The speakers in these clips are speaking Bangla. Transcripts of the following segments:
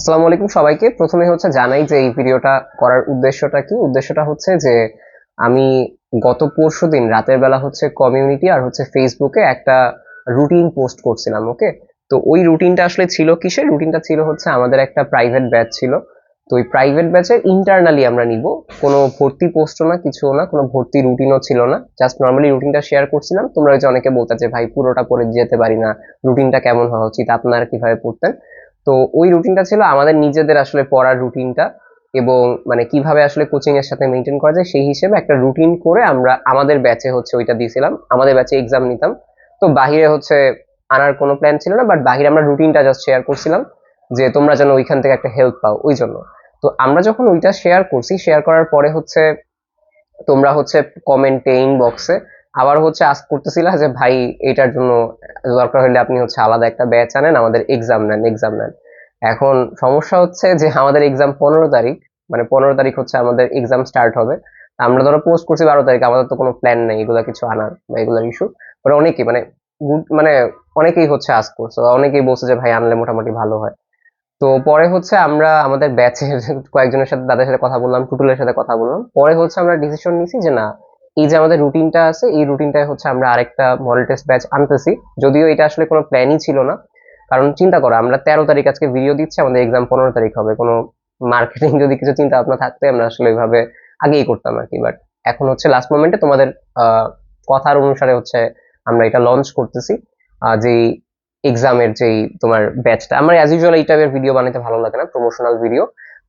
আসসালামু আলাইকুম সবাইকে। প্রথমে হচ্ছে জানাই যে এই ভিডিওটা করার উদ্দেশ্যটা কি? উদ্দেশ্যটা হচ্ছে যে আমি গত পরশু দিন রাতের বেলা হচ্ছে কমিউনিটি আর হচ্ছে ফেসবুকে একটা রুটিন পোস্ট করছিলাম ওকে তো ওই রুটিনটা আসলে ছিল কিসের? রুটিনটা ছিল হচ্ছে আমাদের একটা প্রাইভেট ব্যাচ ছিল। তো ওই প্রাইভেট ব্যাচের ইন্টারনালি আমরা নিব। কোনো ভর্তি পোস্টও না কিছু না, কোনো ভর্তি রুটিনও ছিল না। জাস্ট নর্মালি রুটিনটা শেয়ার করছিলাম। তোমরা ওই যে অনেকে বলতে যে, ভাই পুরোটা পড়ে যেতে পারি না। রুটিনটা কেমন হওয়া উচিত? আপনারা কীভাবে পড়তেন? তো ওই রুটিনটা ছিল আমাদের নিজেদের আসলে পড়ার রুটিনটা এবং মানে কীভাবে আসলে কোচিং এর সাথে মেনটেন করা যায় সেই হিসেবে একটা রুটিন করে আমরা আমাদের ব্যাচে হচ্ছে ওইটা দিয়েছিলাম, আমাদের ব্যাচে এক্সাম নিতাম। তো বাহিরে হচ্ছে আনার কোনো প্ল্যান ছিল না বাট বাহিরে আমরা রুটিনটা জাস্ট শেয়ার করছিলাম যে তোমরা যেন ওইখান থেকে একটা হেল্প পাও, ওই জন্য। তো আমরা যখন ওইটা শেয়ার করছি শেয়ার করার পরে হচ্ছে তোমরা হচ্ছে কমেন্টে ইনবক্সে আবার হচ্ছে আস্ক করতেছিলা যে, ভাই, এটার জন্য দরকার হলে আপনি হচ্ছে আলাদা একটা ব্যাচ আনেন, আমাদের এক্সাম নেন এক্সাম নেন। এখন সমস্যা হচ্ছে যে আমাদের এক্সাম পনেরো তারিখ মানে পনেরো তারিখ হচ্ছে আমাদের এক্সাম স্টার্ট হবে। আমরা ধরো পোস্ট করছি বারো তারিখ, আমাদের তো কোনো প্ল্যান নেই এগুলা কিছু আনার বা এগুলার ইস্যু ওরা অনেকেই মানে মানে অনেকেই হচ্ছে আস্ক করছে অনেকেই বলছে যে ভাই আনলে মোটামুটি ভালো হয়। তো পরে হচ্ছে আমরা আমাদের ব্যাচের কয়েকজনের সাথে, তাদের সাথে কথা বললাম, টুটুলের সাথে কথা বললাম। পরে হচ্ছে আমরা ডিসিশন নিয়েছি যে না, এই যে আমাদের রুটিনটা আছে, এই রুটিনটায় হচ্ছে আমরা আরেকটা মডেল টেস্ট ব্যাচ আনতেছি। যদিও এটা আসলে কোনো প্ল্যানই ছিল না কারণ চিন্তা করো, আমরা তেরো তারিখ আজকে ভিডিও দিচ্ছি, আমাদের এক্সাম পনেরো তারিখ হবে। কোনো মার্কেটিং যদি কিছু চিন্তা ভাবনা থাকতে, আমরা আসলে ওইভাবে আগেই করতাম আর কি। বাট এখন হচ্ছে লাস্ট মোমেন্টে তোমাদের কথার অনুসারে হচ্ছে আমরা এটা লঞ্চ করতেছি। যেই এক্সামের যেই তোমার ব্যাচটা আমার অ্যাজ ইউজুয়াল এই টাইপের ভিডিও বানাতে ভালো লাগে না প্রমোশনাল ভিডিও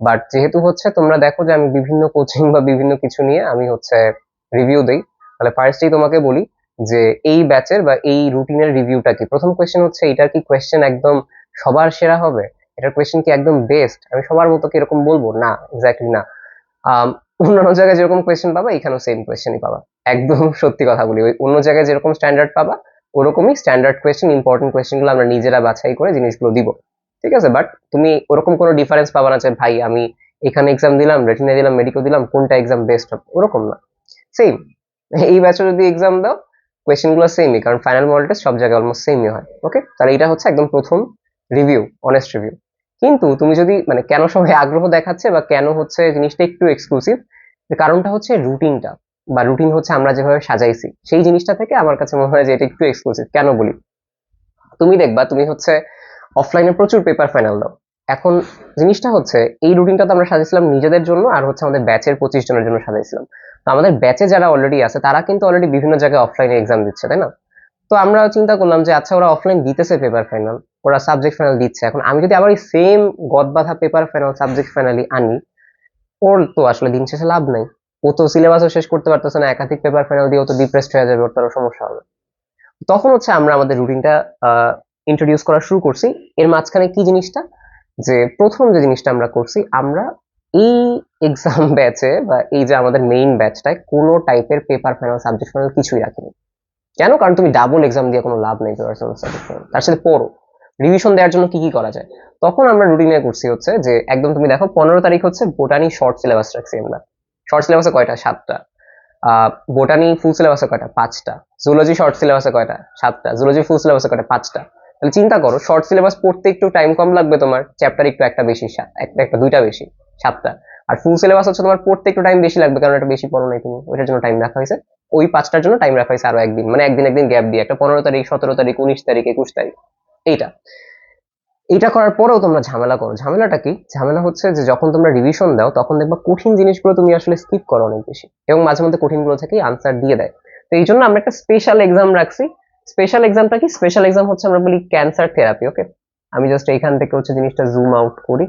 বাট যেহেতু হচ্ছে তোমরা দেখো যে আমি বিভিন্ন কোচিং বা বিভিন্ন কিছু নিয়ে আমি হচ্ছে রিভিউ দিই, তাহলে ফার্স্টেই তোমাকে বলি যে এই ব্যাচের বা এই রুটিনের রিভিউটা কি? প্রথম কোয়েশ্চেন হচ্ছে, এটার কি কোয়েশ্চেন একদম সবার সেরা হবে? এটার কোয়েশ্চেন কি একদম বেস্ট আমি সবার মতো কি এরকম বলব? না এক্স্যাক্টলি না। অন্যান্য জায়গায় যেরকম কোয়েশ্চেন পাবা, এখানেও সেম কোয়েশ্চেনই পাবা। একদম সত্যি কথা বলি। ওই অন্য জায়গায় যেরকম স্ট্যান্ডার্ড পাবা, ওরকমই স্ট্যান্ডার্ড কোয়েশ্চেন ইম্পর্টেন্ট কোয়েশ্চেনগুলো আমরা নিজেরা বাছাই করে জিনিসগুলো দিব। ঠিক আছে? বাট তুমি ওরকম কোনো ডিফারেন্স পাবা না যে, ভাই, আমি এখানে এক্সাম দিলাম রেটিনে দিলাম মেডিকেল দিলাম, কোনটা এক্সাম বেস্ট হবে? ওরকম না। সেম এই ব্যাচে যদি এক্সাম দাও কোয়েশ্চেনগুলো সেমই কারণ ফাইনাল মডেল টেস্ট সব জায়গায় অলমোস্ট সেমই হয় ওকে তাহলে এটা হচ্ছে একদম প্রথম রিভিউ অনেস্ট রিভিউ কিন্তু তুমি যদি মানে কেন সবাই আগ্রহ দেখাচ্ছে বা কেন হচ্ছে জিনিসটা একটু এক্সক্লুসিভ কারণটা হচ্ছে রুটিনটা বা রুটিন হচ্ছে আমরা যেভাবে সাজাইছি, সেই জিনিসটা থেকে আমার কাছে মনে হয় যে এটা একটু এক্সক্লুসিভ কেন বলি? তুমি দেখবা, তুমি হচ্ছে অফলাইনে প্রচুর পেপার ফাইনাল দাও, এখন জিনিসটা হচ্ছে এই রুটিনটা তো আমরা সাজাইছিলাম নিজেদের জন্য, আর হচ্ছে আমাদের ব্যাচের পঁচিশ জনের জন্য সাজাইছিলাম। আমাদের ব্যাচে যারা অলরেডি আছে, তারা কিন্তু অলরেডি বিভিন্ন জায়গায় অফলাইনে এক্সাম দিচ্ছে, তাই না? তো আমরা চিন্তা করলাম যে আচ্ছা ওরা অফলাইন দিতেছে পেপার ফাইনাল ওরা সাবজেক্ট ফাইনাল দিচ্ছে। এখন আমি যদি আবার এই সেম গদবাধা পেপার ফাইনাল সাবজেক্ট ফাইনালি আনি, ওর তো আসলে দিন শেষে লাভ নাই। ও তো সিলেবাসও শেষ করতে পারতেছে না, একাধিক পেপার ফাইনাল দিয়ে ও তো ডিপ্রেসড হয়ে যাবে, ওর তারও সমস্যা হবে। তখন হচ্ছে আমরা আমাদের রুটিনটা ইন্ট্রোডিউস করা শুরু করছি। এর মাঝখানে কি জিনিসটা? যে, প্রথম যে জিনিসটা আমরা করছি, আমরা এই এক্সাম ব্যাচে বা এই যে আমাদের মেইন ব্যাচটায় কোনো টাইপের পেপার ফাইনাল সাবজেক্ট ফাইনাল কিছুই রাখিনি। কেন? কারণ তুমি ডাবল এক্সাম দিয়ে কোনো লাভ নেই তার সাথে পড়ো। রিভিশন দেওয়ার জন্য কি কি করা যায়? তখন আমরা রুটিনে করছি হচ্ছে যে, একদম তুমি দেখো পনেরো তারিখ হচ্ছে বোটানি শর্ট সিলেবাস রাখছি আমরা শর্ট সিলেবাসে কয়টা? সাতটা। বোটানি ফুল সিলেবাসে কয়টা? পাঁচটা। জুলজি শর্ট সিলেবাসে কয়টা? সাতটা। জুলজি ফুল সিলেবাসে কয়টা? পাঁচটা। তাহলে চিন্তা করো শর্ট সিলেবাস পড়তে একটু টাইম কম লাগবে তোমার। চ্যাপ্টার একটু একটা বেশি একটা একটা, দুইটা বেশি। সাতটা। আর ফুল সিলেবাস হচ্ছে তোমার পড়তে একটু টাইম বেশি লাগবে, কারণ এটা বেশি পড়ো নাই তুমি। ওইটার জন্য টাইম রাখা হয়েছে। ওই পাঁচটার জন্য টাইম রাখা হয়েছে আরও একদিন। মানে একদিন একদিন গ্যাপ দিয়ে। একটা পনেরো তারিখ, সতেরো তারিখ, উনিশ তারিখ, একুশ তারিখ। এইটা। এটা করার পরেও তোমরা ঝামেলা করো। ঝামেলাটা কি? ঝামেলা হচ্ছে যে যখন তোমরা রিভিশন দাও, তখন দেখবা কঠিন জিনিসগুলো তুমি আসলে স্কিপ করো অনেক বেশি। এবং মাঝে মধ্যে কঠিনগুলো থেকেই আনসার দিয়ে দেয়। তো এই জন্য আমরা একটা স্পেশাল এক্সাম রাখছি। স্পেশাল এক্সামটা কি? স্পেশাল এক্সাম হচ্ছে আমরা বলি ক্যান্সার থেরাপি ওকে আমি জাস্ট এইখান থেকে হচ্ছে জিনিসটা জুম আউট করি।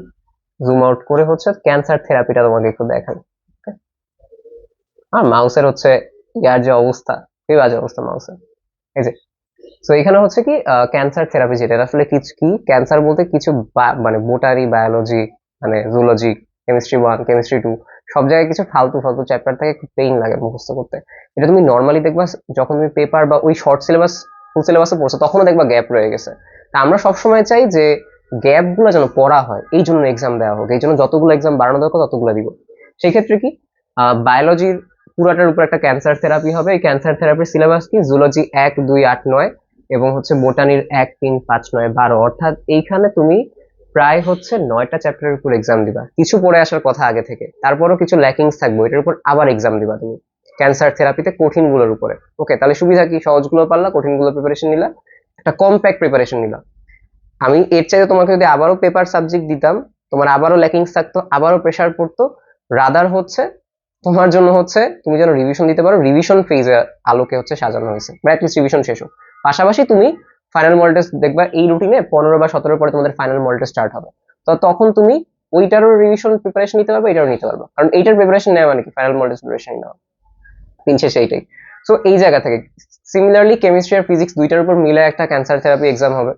জুম আউট করে হচ্ছে ক্যান্সার থেরাপিটা তোমাকে একটু দেখাই আর মাউসের হচ্ছে ইয়ার যে অবস্থা, খুবই বাজে অবস্থা মাউসের এই যে। তো এখানে হচ্ছে কি ক্যান্সার থেরাপি যেটা আসলে কিছু কি? ক্যান্সার বলতে কিছু মানে বোটারি বায়োলজি মানে zoology chemistry one chemistry two সব জায়গায় কিছু ফালতু ফালতু চ্যাপ্টার থেকে একটু পেইন লাগে মুখস্থ করতে। এটা তুমি নর্মালি দেখবা যখন তুমি পেপার বা ওই শর্ট সিলেবাস ফুল সিলেবাসে পড়ছো, তখনও দেখবা গ্যাপ রয়ে গেছে। তা আমরা সবসময় চাই যে গ্যাপগুলো যেন পড়া হয়, এই জন্য এক্সাম দেওয়া হোক, এই জন্য যতগুলো এক্সাম বাড়ানো দরকার ততগুলো দিব। সেই ক্ষেত্রে কি বায়োলজির পুরাটার উপর একটা ক্যান্সার থেরাপি হবে। এই ক্যান্সার থেরাপির সিলেবাস কি? জুলজি এক, দুই, আট, নয় এবং হচ্ছে বোটানির এক, তিন, পাঁচ, নয়, বারো। অর্থাৎ এইখানে তুমি প্রায় হচ্ছে নয়টা চ্যাপ্টারের উপর এক্সাম দিবা। কিছু পড়ে আসার কথা আগে থেকে। তারপরও কিছু ল্যাকিংস থাকবে। এটার উপর আবার এক্সাম দিবা তুমি। ক্যান্সার থেরাপিতে কঠিনগুলোর উপরে। ওকে তাহলে সুবিধা কি? সহজগুলো পারলা কঠিনগুলো প্রিপারেশন নিলা। একটা কম্প্যাক্ট প্রিপারেশন নিলা। আমি এর চাইতে তোমাকে যদি আবারও পেপার সাবজেক্ট দিতাম, তোমার আবারও ল্যাকিংস থাকতো, আবারও প্রেশার পড়তো রাদার হচ্ছে তোমার জন্য হচ্ছে তুমি যেন রিভিশন দিতে পারো রিভিশন ফেজে আলোকে হচ্ছে সাজানো হয়েছে। অ্যাটলিস্ট রিভিশন শেষ হোক। পাশাপাশি তুমি ফাইনাল মল টেস্ট দেখবা, এই রুটিনে পনেরো বা সতেরো পরে তোমাদের ফাইনাল মল টেস্ট স্টার্ট হবে। তো তখন তুমি ওইটারও রিভিশন প্রিপারেশন নিতে পারবে, এটারও নিতে পারবে। কারণ এইটার প্রিপারেশন নেওয়া মানে কি? ফাইনাল মল টেস্ট প্রিপারেশন নেওয়া। দিন শেষে এইটাই। সো এই জায়গা থেকে সিমিলারলি কেমিস্ট্রি আর ফিজিক্স দুইটার উপর মিলে একটা ক্যান্সার থেরাপি এক্সাম হবে।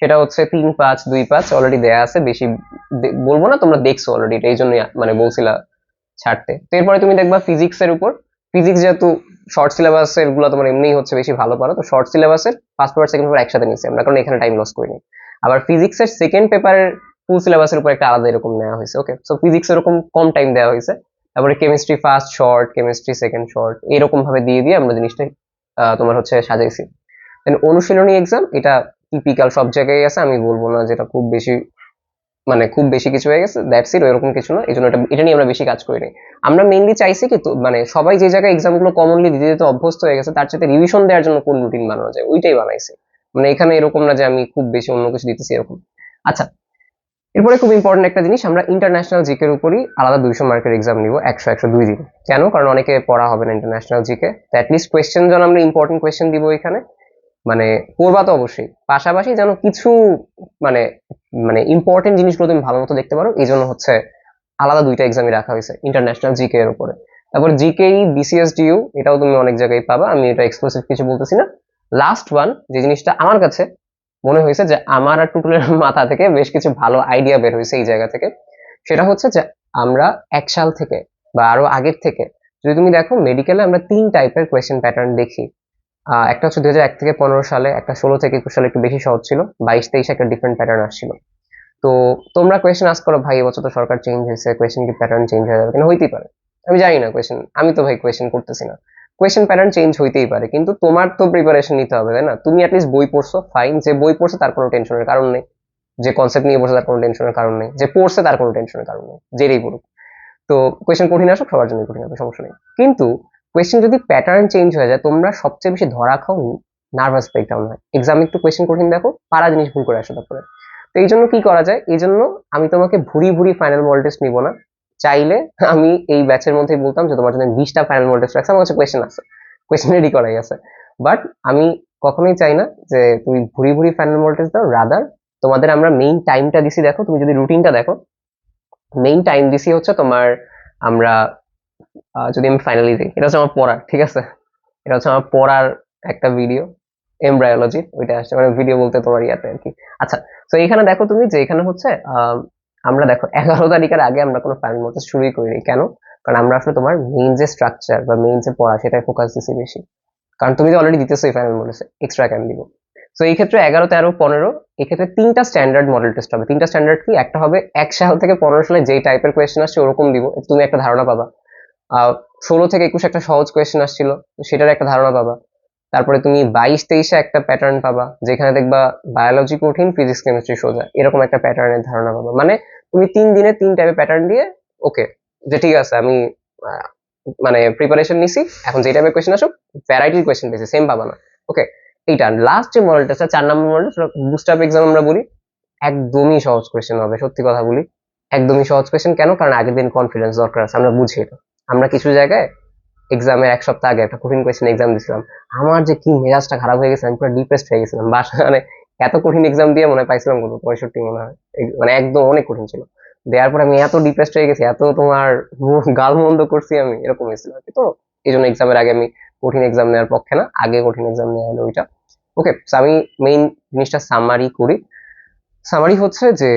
সেটা হচ্ছে তিন পাঁচ, দুই পাঁচ অলরেডি দেয়া আছে। বেশি বলব না, তোমরা দেখছ অলরেডি এই জন্যই মানে বলছিলা ছাড়তে। তো এরপরে তুমি দেখবা ফিজিক্স এর উপর। ফিজিক্স যেহেতু শর্ট সিলেবাসেরগুলো তোমার এমনিই হচ্ছে বেশি ভালো পারো, তো শর্ট সিলেবাসের ফার্স্ট পেপার সেকেন্ড পেপার একসাথে নিচ্ছি আমরা, কারণ এখানে টাইম লস করিনি। আবার ফিজিক্সের সেকেন্ড পেপারের ফুল সিলেবাসের উপর একটা আলাদা এরকম নেওয়া হয়েছে ওকে সো ফিজিক্স এরকম কম টাইম দেওয়া হয়েছে। তারপরে chemistry first short chemistry second short এরকম ভাবে দিয়ে দিয়ে আমরা জিনিসটা তোমার হচ্ছে সাজাইছি। দেন অনুশীলনী এক্সাম এটা টিপিক্যাল সব জায়গায় আছে, আমি বলব না যেটা খুব বেশি মানে খুব বেশি কিছু হয়ে গেছে দ্যাটস ইট এরকম কিছু না এই জন্য এটা নিয়ে আমরা বেশি কাজ করি নাই। আমরা মেইনলি চাইছি কি মানে সবাই যে জায়গায় এক্সামগুলো কমনলি দিতে দিতে অভ্যস্ত হয়ে গেছে, তার সাথে রিভিশন দেওয়ার জন্য কোন রুটিন বানানো যায়, ওইটাই বানাইছি। মানে এখানে এরকম না যে আমি খুব বেশি অন্য কিছু দিতেছি এরকম। আচ্ছা এরপরে খুব ইম্পর্টেন্ট একটা জিনিস, আমরা ইন্টারন্যাশনাল জিকের উপরই আলাদা দুইশো মার্কের এক্সাম নিব, একশো একশো দুই দিন। কেন? কারণ অনেকে পড়া হবে না ইন্টারন্যাশনাল জিকে অ্যাটলিস্ট কোয়েশ্চেন যেন আমরা ইম্পর্টেন্ট কোয়েশ্চেন দিব এখানে। মানে পড়বা তো অবশ্যই। পাশাপাশি যেন কিছু মানে মানে ইম্পর্টেন্ট জিনিসগুলো তুমি ভালো মতো দেখতে পারো এই জন্য হচ্ছে আলাদা দুইটা এক্সামই রাখা হয়েছে ইন্টারন্যাশনাল জিকে এর উপরে। তারপর জিকেই বিসিএস ডিউ এটাও তুমি অনেক জায়গায় পাবা, আমি এটা এক্সক্লুসিভ কিছু বলতেছি না। লাস্ট ওয়ান যে জিনিসটা আমার কাছে মনে হয়েছে যে আমার আর টুটুলের মাথা থেকে বেশ কিছু ভালো আইডিয়া বের হয়েছে এই জায়গা থেকে, সেটা হচ্ছে যে আমরা এক সাল থেকে বা আরও আগের থেকে, যদি তুমি দেখো মেডিকেলে আমরা তিন টাইপের কোয়েশ্চেন প্যাটার্ন দেখি। একটা হচ্ছে দুই এক থেকে পনেরো সালে, একটা ষোলো থেকে একুশ সালে একটু বেশি সহজ ছিল, বাইশ তেইশে একটা ডিফারেন্ট প্যাটার্ন আসছিল। তো তোমরা কোয়েশ্চেন আস করো, ভাই, এবছর তো সরকার চেঞ্জ হয়েছে কোয়েশ্চেন কি প্যাটার্ন চেঞ্জ হয়ে যাবে? কিনা? হইতেই পারে। আমি জানি না কোয়েশ্চেন আমি তো ভাই কোয়েশ্চেন করতেছি না। কোয়েশ্চেন প্যাটার্ন চেঞ্জ হইতেই পারে, কিন্তু তোমার তো প্রিপারেশন নিতে হবে, তাই না? তুমি অ্যাটলিস্ট বই পড়ছো ফাইন যে বই পড়ছে তার কোনো টেনশনের কারণ নেই। যে কনসেপ্ট নিয়ে বসে তার কোনো টেনশনের কারণ নেই। যে পড়ছে তার কোনো টেনশনের কারণ নেই যেটাই পড়ুক। তো কোয়েশ্চেন কঠিন আসুক, সবার জন্য কঠিন হবে, সমস্যা নেই। কিন্তু কোয়েশ্চেন যদি প্যাটার্ন চেঞ্জ হয়ে যায়, তোমরা সবচেয়ে বেশি ধরা খাও নার্ভাস ব্রেকডাউন হয়। এক্সাম একটু কোয়েশ্চেন কঠিন দেখো পারা জিনিস ভুল করে আসো তারপরে। তো এই জন্য কি করা যায়? এই জন্য আমি তোমাকে ভুরি ভুরি ফাইনাল মল টেস্ট নিব না। চাইলে আমি এই ব্যাচের মধ্যেই বলতাম যে, তোমার জন্য বিশটা ফাইনাল মল টেস্ট রাখছে, আমার কাছে কোয়েশ্চেন আছে। কোয়েশ্চেন রেডি করাই আছে। বাট আমি কখনোই চাই না যে, তুমি ভুরি ভুরি ফাইনাল মল দাও রাদার তোমাদের আমরা মেইন টাইমটা দিছি, দেখো, তুমি যদি রুটিনটা দেখো মেইন টাইম দিছি হচ্ছে তোমার আমরা যদি আমি ফাইনালি দিই এটা হচ্ছে আমার পড়ার, ঠিক আছে? এটা হচ্ছে আমার পড়ার একটা ভিডিও এমব্রায়োলজি ওইটা আসছে মানে ভিডিও বলতে তোমার ইয়াতে আর কি। আচ্ছা তো এখানে দেখো তুমি যে এখানে হচ্ছে আমরা দেখো, এগারো তারিখের আগে আমরা কোনো ফাইনাল মতো শুরুই করিনি। কেন? কারণ আমরা আসলে তোমার মেইন যে স্ট্রাকচার বা মেইন যে পড়া, সেটাই ফোকাস দিচ্ছি বেশি। কারণ তুমি তো অলরেডি দিতেছো এই ফাইনাল মডেসে এক্সট্রা কেন দিব? তো এই ক্ষেত্রে এগারো, তেরো, পনেরো, এই ক্ষেত্রে তিনটা স্ট্যান্ডার্ড মডেল টেস্ট হবে। তিনটা স্ট্যান্ডার্ড কি? একটা হবে এক সাল থেকে পনেরো সালে যেই টাইপের কোয়েশ্চেন আসছে, ওরকম দিব। তুমি একটা ধারণা পাবা। ষোলো থেকে একুশ একটা সহজ কোয়েশ্চেন আসছিল সেটার একটা ধারণা পাবা। তারপরে তুমি বাইশ তেইশে একটা প্যাটার্ন পাবা, যেখানে দেখবা বায়োলজি কঠিন ফিজিক্স কেমিস্ট্রি সোজা, এরকম একটা প্যাটার্নের ধারণা পাবা। মানে তুমি তিন দিনে তিন টাইপের প্যাটার্ন দিয়ে ওকে যে ঠিক আছে, আমি মানে প্রিপারেশন নিছি, এখন যে টাইপের কোয়েশ্চেন আসুক ভ্যারাইটির কোয়েশ্চেন পেয়েছি সেম পাবা না। ওকে এইটা লাস্ট যে মডেলটা চার নম্বর মডেল বুস্ট আপ এক্সাম আমরা বলি, একদমই সহজ কোয়েশ্চেন হবে, সত্যি কথা বলি, একদমই সহজ কোয়েশ্চেন কেন? কারণ আগের দিন কনফিডেন্স দরকার আছে, আমরা বুঝি এটা। আমরা কিছু জায়গায় এক্সামের এক সপ্তাহ আগে একটা কঠিন কোয়েশ্চেন এক্সাম দিয়েছিলাম আমার যে কি মেজাজটা খারাপ হয়ে গেছে, আমি পুরো ডিপ্রেসড হয়ে গেছিলাম। বাসা মানে এত কঠিন এক্সাম দিয়ে মনে পাইছিলাম কত পঁয়ষট্টি মনে হয়। মানে একদম অনেক কঠিন ছিল। দেওয়ার পর আমি এত ডিপ্রেসড হয়ে গেছি, এত তোমার গাল মন্দ করছি আমি, এরকম হয়েছিল আর কি। তো এই জন্য এক্সামের আগে আমি কঠিন এক্সাম নেওয়ার পক্ষে না, আগে কঠিন এক্সাম নেওয়া হলো ওইটা। ওকে আমি মেইন জিনিসটা সামারি করি। সামারি হচ্ছে যে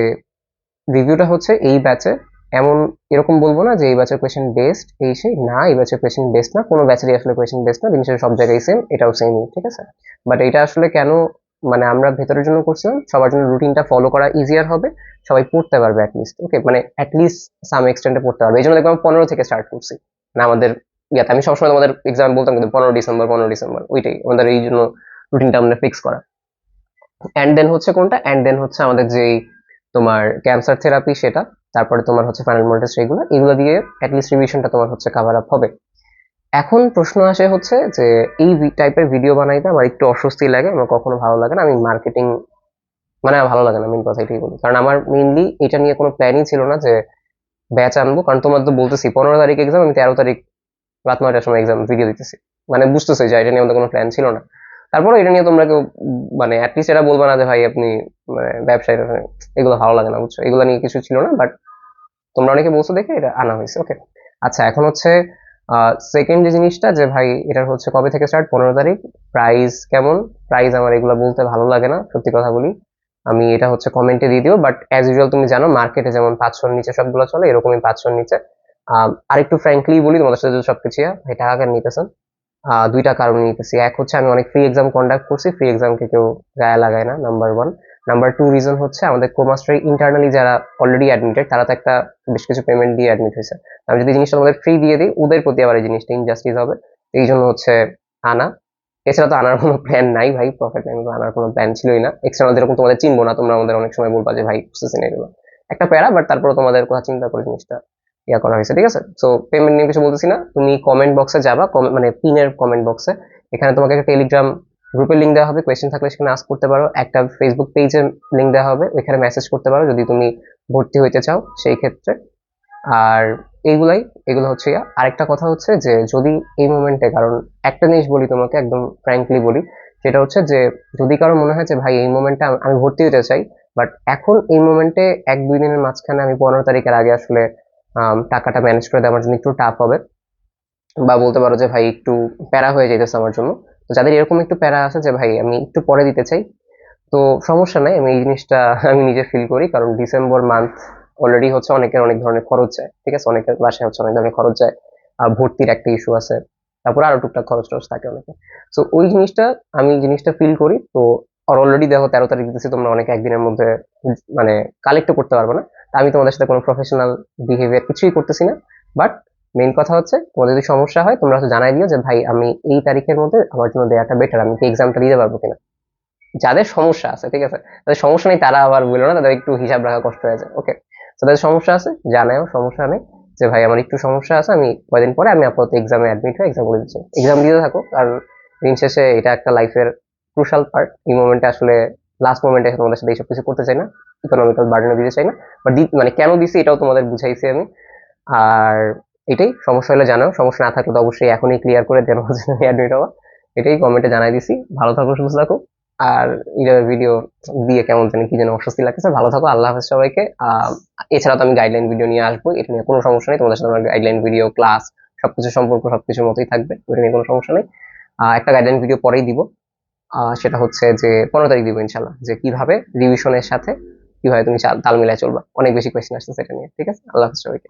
রিভিউটা হচ্ছে এই ব্যাচে এমন এরকম বলব না যে এই ব্যাচের কোয়েশ্চেন বেস্ট এই সেই, না, এই ব্যাচের কোয়েশ্চেন বেস্ট না, কোনো ব্যাচেরই আসলে কোয়েশ্চেন বেস্ট না জিনিসের সব জায়গায় সেম এটাও সেমই ঠিক আছে? বাট এটা আসলে কেন মানে আমরা ভেতরের জন্য করছিলাম সবার জন্য রুটিনটা ফলো করা ইজিয়ার হবে, সবাই পড়তে পারবে অ্যাটলিস্ট ওকে মানে অ্যাটলিস্ট সাম এক্সটেন্টে পড়তে পারবে, এই জন্য দেখলাম পনেরো থেকে স্টার্ট করছি। না, আমাদের ইয়াতে, আমি সবসময় তোমাদের এক্সাম বলতাম কিন্তু পনেরো ডিসেম্বর পনেরো ডিসেম্বর, ওইটাই, আমাদের এই জন্য রুটিনটা আমাদের ফিক্স করা। অ্যান্ড দেন হচ্ছে কোনটা? অ্যান্ড দেন হচ্ছে আমাদের যেই তোমার ক্যান্সার থেরাপি সেটা। তারপরে তোমার হচ্ছে ফাইনাল টেস্ট এগুলো এগুলো দিয়ে অ্যাটলিস্ট রিভিশনটা তোমার হচ্ছে কাভার আপ হবে। এখন প্রশ্ন আসে হচ্ছে যে, এই টাইপের ভিডিও বানাইতে আমার একটু অস্বস্তি লাগে, আমার কখনো ভালো লাগে না, আমি মার্কেটিং মানে ভালো লাগে না মেন কথা এটাই বলি। কারণ আমার মেইনলি এটা নিয়ে কোনো প্ল্যানই ছিল না যে ব্যাচ আনব, কারণ তোমার তো বলতেছি, পনেরো তারিখ এক্সাম আমি তেরো তারিখ রাত নয়টার সময় এক্সাম ভিডিও দিতেছি। মানে বুঝতেছি যে, এটা নিয়ে আমাদের কোনো প্ল্যান ছিল না। তারপরে এটা নিয়ে তোমরা কেউ মানে অ্যাটলিস্ট এটা বলবে না যে ভাই আপনি মানে ব্যবসায়ী এগুলো ভালো লাগে না বুঝছ? এগুলো নিয়ে কিছু ছিল না বাট তোমরা অনেকে বলছো দেখে এটা আনা হয়েছে ওকে আচ্ছা এখন হচ্ছে সেকেন্ড যে জিনিসটা যে ভাই এটার হচ্ছে কবে থেকে স্টার্ট পনেরো তারিখ? প্রাইস কেমন? প্রাইস আমার এগুলো বলতে ভালো লাগে না সত্যি কথা বলি। আমি এটা হচ্ছে কমেন্টে দিয়ে দিও বাট অ্যাজ ইউজুয়াল তুমি জানো মার্কেটে যেমন পাঁচশোর নিচে সবগুলো চলে এরকমই পাঁচশোর নিচে। আহ, আরেকটু ফ্র্যাঙ্কলি বলি তোমাদের সাথে যদি সবকিছু হয়, ভাই টাকা কেন নিতেছেন? দুইটা কারণ নিতেছি। এক হচ্ছে আমি অনেক ফ্রি এক্সাম কন্ডাক্ট করছি ফ্রি এক্সামকে কেউ গায়ে লাগায় না number one number two reason হচ্ছে আমাদের কোমাস্টারি ইন্টারনালি যারা অলরেডি অ্যাডমিটেড তারা তো একটা বেশ কিছু পেমেন্ট দিয়ে অ্যাডমিট হয়েছে। আমি যদি জিনিসটা আমাদের ফ্রি দিয়ে দিই, ওদের প্রতি আবার এই জিনিসটা ইনজাস্টিস হবে। এই জন্য হচ্ছে আনা। এছাড়া তো আনার কোনো প্ল্যান নাই ভাই প্রফিট নাই আনার কোনো প্ল্যান ছিলই না। এক্সটার্নাল যেরকম তোমাদের চিনবো না, তোমরা আমাদের অনেক সময় বলবা যে, ভাই এগুলো একটা প্যারা বাট তারপরে তোমাদের কথা চিন্তা করে জিনিসটা ইয়া করা হয়েছে, ঠিক আছে? সো পেমেন্ট নিয়ে কিছু বলতেছি না। তুমি কমেন্ট বক্সে যাবা মানে পিনের কমেন্ট বক্সে এখানে তোমাকে একটা টেলিগ্রাম গ্রুপের লিঙ্ক দেওয়া হবে। কোয়েশ্চেন থাকলে সেখানে আস্ক করতে পারো। একটা ফেসবুক পেজের লিঙ্ক দেওয়া হবে। ওইখানে মেসেজ করতে পারো যদি তুমি ভর্তি হইতে চাও সেই ক্ষেত্রে। আর এইগুলাই, এগুলো হচ্ছে ইয়া। আরেকটা কথা হচ্ছে যে, যদি এই মোমেন্টে কারণ একটা জিনিস বলি তোমাকে, একদম ফ্র্যাঙ্কলি বলি, সেটা হচ্ছে যে, যদি কারও মনে হয় যে, ভাই, এই মোমেন্টে আমি ভর্তি হতে চাই বাট এখন এই মোমেন্টে এক দুই দিনের মাঝখানে আমি পনেরো তারিখের আগে আসলে টাকাটা ম্যানেজ করে দেওয়ার জন্য একটু টাফ হবে। বা বলতে পারো যে ভাই একটু প্যারা হয়ে যেতেছে আমার জন্য। যাদের এরকম একটু প্যারা আছে যে ভাই আমি একটু পরে দিতে চাই, তো সমস্যা নাই, আমি এই জিনিসটা আমি নিজে ফিল করি। কারণ ডিসেম্বর মান্থ অলরেডি হচ্ছে অনেকের অনেক ধরনের খরচ যায়, ঠিক আছে? অনেকের বাসায় হচ্ছে অনেক ধরনের খরচ যায়, আর ভর্তির একটা ইস্যু আছে। তারপর আরও টুকটাক খরচ টরচ থাকে অনেকে। তো ওই জিনিসটা আমি জিনিসটা ফিল করি। তো আর অলরেডি দেখো তেরো তারিখ দিতেছি, তোমরা অনেক একদিনের মধ্যে মানে কালেক্টও করতে পারবে না। আমি তোমাদের সাথে কোনো প্রফেশনাল বিহেভিয়ার কিছুই করতেছি না বাট মেইন কথা হচ্ছে তোমাদের যদি সমস্যা হয়, তোমরা হচ্ছে জানাই দিও যে, ভাই, আমি এই তারিখের মধ্যে আমার জন্য দেওয়াটা বেটার আমি কি এক্সামটা দিতে পারব কিনা? যাদের সমস্যা আছে, ঠিক আছে? তাদের সমস্যা নেই, তারা আবার বলল না, তাদের একটু হিসাব রাখা কষ্ট হয়ে যায় ওকে তাদের সমস্যা আছে জানাও সমস্যা নেই যে, ভাই, আমার একটু সমস্যা আছে, আমি কয়দিন পরে আমি আপাতত এক্সামে অ্যাডমিট হয়ে এক্সাম করে দিচ্ছি। এক্সাম দিতে থাকো কারণ দিন শেষে এটা একটা লাইফের ক্রুশাল পার্ট এই মোমেন্টে আসলে লাস্ট মোমেন্টে তোমাদের সাথে এইসব কিছু করতে চাই না ইকোনমিক্যাল বার্ডেনও দিতে চাই না বাট মানে কেন দিছি এটাও তোমাদের বুঝাইছি আমি। আর এটাই, সমস্যা হলে জানাও, সমস্যা না থাকলে তো অবশ্যই এখনই ক্লিয়ার করে দেন অ্যাডমিট হওয়া এটাই কমেন্টে জানাই দিছি, ভালো থাকো, সুস্থ থাকো। আর ভিডিও দিয়ে কেমন জানি কি যেন অস্বস্তি লাগতেছে। ভালো থাকো, আল্লাহ হাফেজ সবাইকে। এছাড়া তো আমি গাইডলাইন ভিডিও নিয়ে আসব, এটা নিয়ে কোনো সমস্যা নেই। তোমাদের সাথে আমার গাইডলাইন ভিডিও ক্লাস সবকিছু সম্পর্ক সবকিছুর মতোই থাকবে, ওটা নিয়ে কোনো সমস্যা নেই। একটা গাইডলাইন ভিডিও পরেই দিব। সেটা হচ্ছে যে পনেরো তারিখ দিব ইনশাল্লাহ, যে কীভাবে রিভিশনের সাথে কীভাবে তুমি তাল মিলায় চলবা। অনেক বেশি কোয়েশ্চেন আসছে সেটা নিয়ে, ঠিক আছে? আল্লাহ হাফেজ সবাইকে।